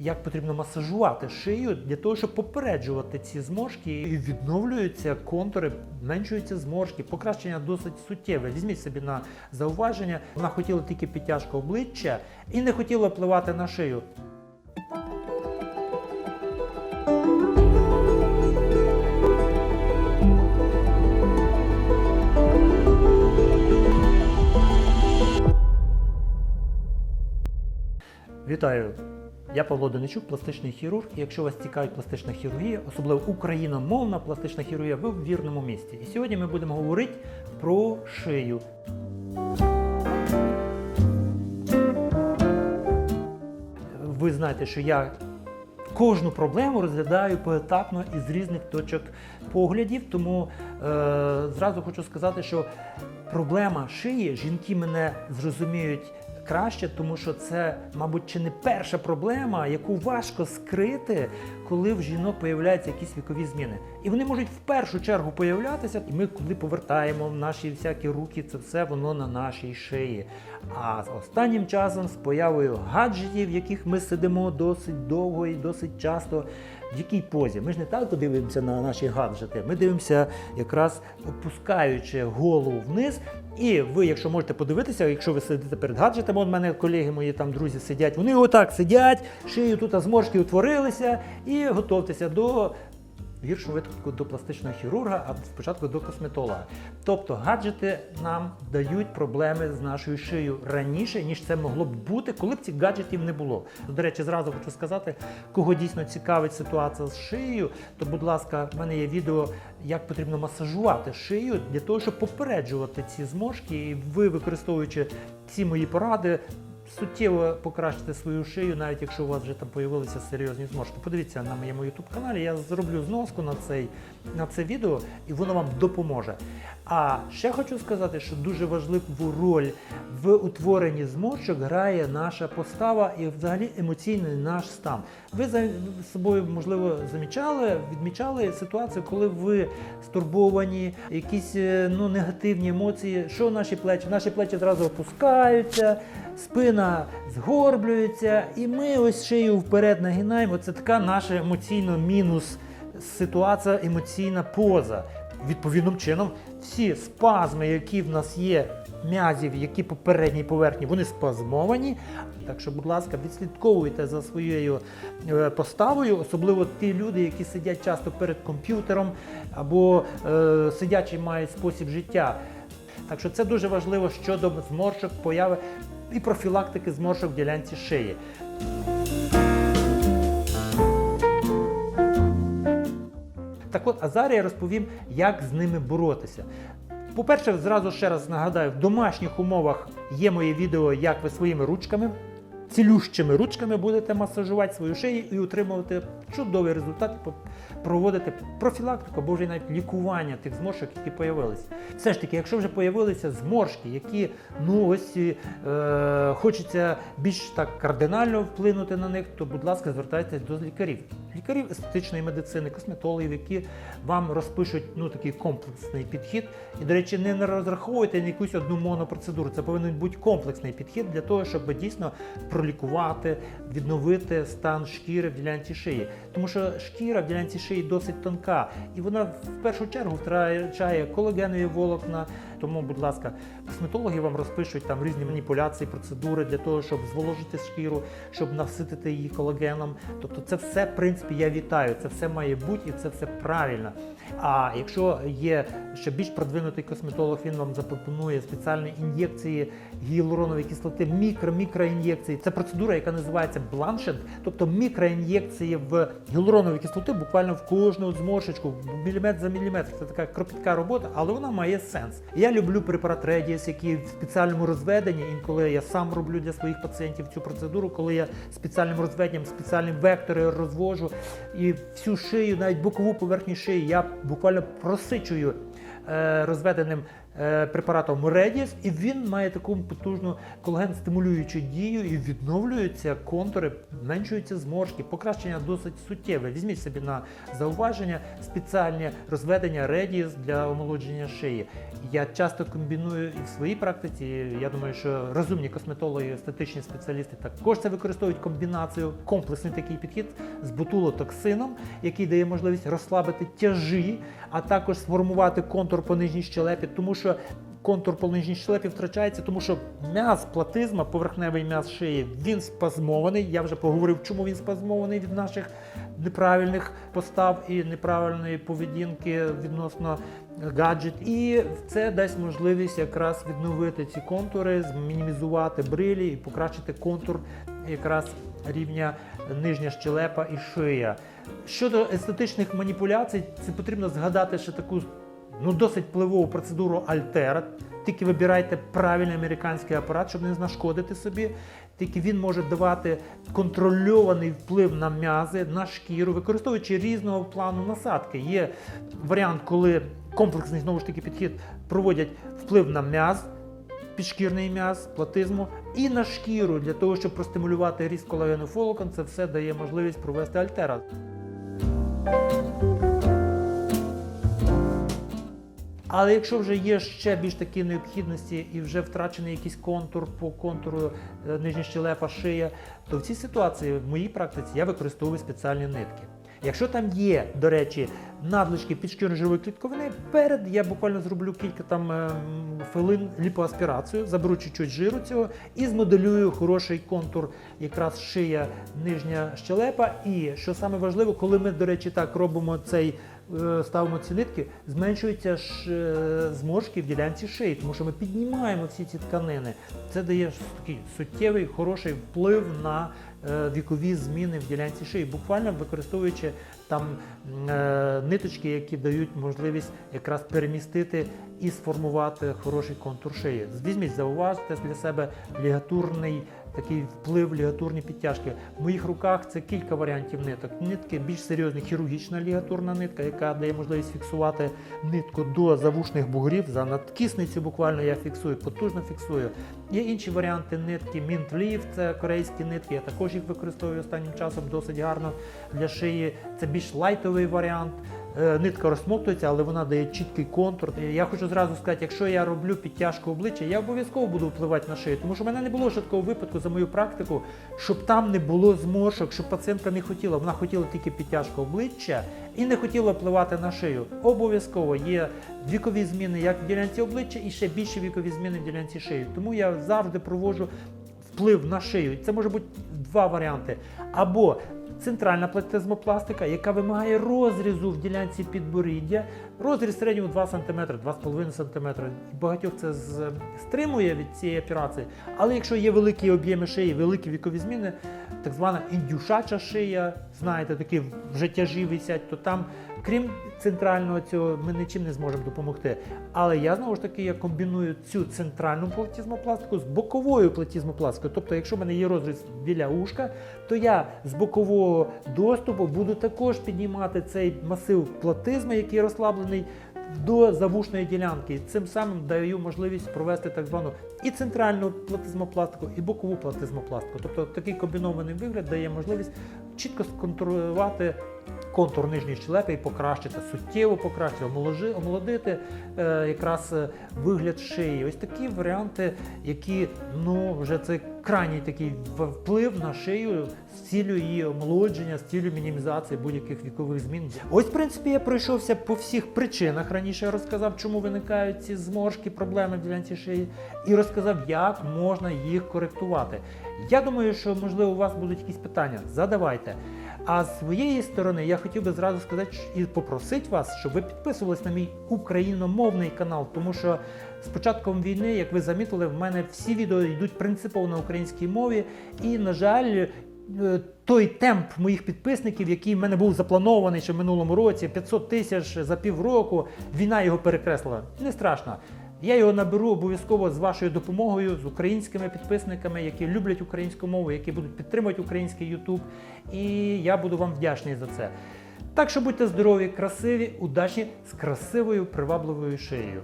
Як потрібно масажувати шию для того, щоб попереджувати ці зморшки, і відновлюються контури, зменшуються зморшки, покращення досить суттєве. Візьміть собі на зауваження. Вона хотіла тільки підтяжку обличчя і не хотіла впливати на шию. Вітаю! Я Павло Доничук, пластичний хірург. І якщо вас цікавить пластична хірургія, особливо україномовна пластична хірургія, ви в вірному місці. І сьогодні ми будемо говорити про шию. Ви знаєте, що я кожну проблему розглядаю поетапно і з різних точок поглядів. Тому е, зразу хочу сказати, що проблема шиї жінки мене зрозуміють краще, тому що це, мабуть, чи не перша проблема, яку важко скрити, коли в жінок появляються якісь вікові зміни. І вони можуть в першу чергу появлятися, і ми, коли повертаємо наші всякі руки, це все воно на нашій шиї. А останнім часом, з появою гаджетів, в яких ми сидимо досить довго і досить часто, в якій позі? Ми ж не так дивимося на наші гаджети. Ми дивимося якраз опускаючи голову вниз. І ви, якщо можете подивитися, якщо ви сидите перед гаджетом, у мене колеги мої там друзі сидять, вони отак сидять, шию тут зморшки утворилися, і готовтеся до гіршого випадку до пластичного хірурга, а спочатку до косметолога. Тобто гаджети нам дають проблеми з нашою шиєю раніше, ніж це могло б бути, коли б цих гаджетів не було. До речі, зразу хочу сказати, кого дійсно цікавить ситуація з шиєю, то, будь ласка, в мене є відео, як потрібно масажувати шию для того, щоб попереджувати ці зморшки. І ви, використовуючи ці мої поради, суттєво покращити свою шию, навіть якщо у вас вже там появилися серйозні зморшки. Подивіться на моєму YouTube каналі, я зроблю зноску на цей на це відео, і воно вам допоможе. А ще хочу сказати, що дуже важливу роль в утворенні зморшок грає наша постава і взагалі емоційний наш стан. Ви за собою, можливо, замічали, відмічали ситуацію, коли ви стурбовані, якісь е, ну, негативні емоції. Що наші плечі? Наші плечі зразу опускаються, спина згорблюється, і ми ось шию вперед нагинаємо. Це така наша емоційно мінус ситуація, емоційна поза. Відповідним чином, всі спазми, які в нас є, м'язів, які по передній поверхні, вони спазмовані. Так що, будь ласка, відслідковуйте за своєю е, поставою, особливо ті люди, які сидять часто перед комп'ютером або е, сидячий мають спосіб життя. Так що це дуже важливо щодо зморшок, появи і профілактики зморшок в ділянці шиї. Так от, а зараз я розповім, як з ними боротися. По-перше, зразу ще раз нагадаю, в домашніх умовах є моє відео, як ви своїми ручками, цілющими ручками будете масажувати свою шию і отримувати чудовий результат, проводити профілактику або вже навіть лікування тих зморшок, які появилися. Все ж таки, якщо вже появилися зморшки, які ну ось е, хочеться більш так кардинально вплинути на них, то будь ласка, звертайтеся до лікарів. Лікарів естетичної медицини, косметологів, які вам розпишуть ну такий комплексний підхід. І, до речі, не розраховуйте на якусь одну монопроцедуру. Це повинен бути комплексний підхід для того, щоб дійсно пролікувати, відновити стан шкіри в ділянці шиї. Тому що шкіра в ділянці шиї досить тонка, і вона в першу чергу втрачає колагенові волокна. Тому, будь ласка, косметологи вам розпишуть там різні маніпуляції, процедури для того, щоб зволожити шкіру, щоб наситити її колагеном. Тобто, це все, в принципі, я вітаю. Це все має бути і це все правильно. А якщо є ще більш продвинутий косметолог, він вам запропонує спеціальні ін'єкції гіалуронової кислоти, мікро-мікроін'єкції. Це процедура, яка називається бланшет, тобто мікроін'єкції в гіалуронові кислоти буквально в кожну зморшечку, міліметр за міліметр. Це така кропітка робота, але вона має сенс. Я люблю препарат Radius, який в спеціальному розведенні. Інколи я сам роблю для своїх пацієнтів цю процедуру, коли я спеціальним розведенням, спеціальним вектори розвожу і всю шию, навіть бокову поверхню шиї, я буквально просичую розведеним е, препаратом Redis, і він має таку потужну колаген-стимулюючу дію і відновлюються контури, зменшуються зморшки, покращення досить суттєве. Візьміть собі на зауваження спеціальні розведення Redis для омолодження шиї. Я часто комбіную і в своїй практиці. Я думаю, що розумні косметологи, естетичні спеціалісти також це використовують комбінацію, комплексний такий підхід з ботулотоксином, який дає можливість розслабити тяжі, а також сформувати контур по нижній щелепі, тому що контур по нижній щелепі втрачається, тому що м'яз платизма, поверхневий м'яз шиї, він спазмований. Я вже поговорив, чому він спазмований від наших неправильних постав і неправильної поведінки відносно гаджет. І це дасть можливість якраз відновити ці контури, мінімізувати брилі і покращити контур якраз рівня нижня щелепа і шия. Щодо естетичних маніпуляцій, це потрібно згадати ще таку ну, досить впливову процедуру Альтера. Тільки вибирайте правильний американський апарат, щоб не знашкодити собі. Тільки він може давати контрольований вплив на м'язи, на шкіру, використовуючи різного плану насадки. Є варіант, коли комплексний знову ж таки підхід проводять вплив на м'яз, підшкірний м'яз, платизму і на шкіру для того, щоб простимулювати ріст колагену волокон. Це все дає можливість провести альтера. Але якщо вже є ще більш такі необхідності і вже втрачений якийсь контур по контуру е, нижня щелепа, шия, то в цій ситуації в моїй практиці я використовую спеціальні нитки. Якщо там є, до речі, надлишки підшкірно-жирової клітковини, перед я буквально зроблю кілька там ем, хвилин ліпоаспірацію, заберу чуть-чуть жиру цього і змоделюю хороший контур, якраз шия, нижня щелепа. І що саме важливо, коли ми, до речі, так робимо цей. Е, Ставимо ці нитки, зменшуються ж е, зморшки в ділянці шиї, тому що ми піднімаємо всі ці тканини. Це дає такий суттєвий хороший вплив на е, вікові зміни в ділянці шиї, буквально використовуючи там ниточки, які дають можливість якраз перемістити і сформувати хороший контур шиї. Візьміть, зауважте для себе лігатурний такий вплив, лігатурні підтяжки. В моїх руках це кілька варіантів ниток. Нитки більш серйозні, хірургічна лігатурна нитка, яка дає можливість фіксувати нитку до завушних бугрів. За надкисницю буквально я фіксую, потужно фіксую. Є інші варіанти нитки, Leaf, це корейські нитки. Я також їх використовую останнім часом досить гарно для шиї. Це більш лайтовий варіант. Е, Нитка розсмоктується, але вона дає чіткий контур. Я хочу зразу сказати, якщо я роблю підтяжку обличчя, я обов'язково буду впливати на шию, тому що в мене не було ще випадку за мою практику, щоб там не було зморшок, щоб пацієнтка не хотіла. Вона хотіла тільки підтяжку обличчя і не хотіла впливати на шию. Обов'язково є вікові зміни як в ділянці обличчя і ще більше вікові зміни в ділянці шиї. Тому я завжди проводжу вплив на шию. Це може бути два варіанти. Або центральна платизмопластика, яка вимагає розрізу в ділянці підборіддя, розріз середнього 2 см, 2,5 см. Багатьох це стримує від цієї операції. Але якщо є великі об'єми шиї, великі вікові зміни, так звана індюшача шия, знаєте, такі вже тяжі висять, то там, крім центрального цього, ми нічим не зможемо допомогти. Але я знову ж таки я комбіную цю центральну платізмопластику з боковою платізмопластикою. Тобто, якщо в мене є розріз біля ушка, то я з бокового доступу буду також піднімати цей масив платизму, який розслаблений. До завушної ділянки, цим самим даю можливість провести так звану і центральну платизмопластику, і бокову платизмопластику. Тобто такий комбінований вигляд дає можливість чітко сконтролювати контур нижньої щелепи і покращити, суттєво покращити, омолодити е, якраз е, вигляд шиї. Ось такі варіанти, які ну вже це крайній такий вплив на шию з цілею її омолодження, з цілею мінімізації будь-яких вікових змін. Ось, в принципі, я пройшовся по всіх причинах. Раніше я розказав, чому виникають ці зморшки, проблеми в ділянці шиї, і розказав, як можна їх коректувати. Я думаю, що можливо у вас будуть якісь питання. Задавайте. А з своєї сторони я хотів би зразу сказати і попросити вас, щоб ви підписувались на мій україномовний канал, тому що з початком війни, як ви замітили, в мене всі відео йдуть принципово на українській мові. І, на жаль, е, той темп моїх підписників, який в мене був запланований ще в минулому році, 500 тисяч за півроку, війна його перекреслила. Не страшно. Я його наберу обов'язково з вашою допомогою, з українськими підписниками, які люблять українську мову, які будуть підтримувати український YouTube. І я буду вам вдячний за це. Так що будьте здорові, красиві, удачні з красивою привабливою шиєю.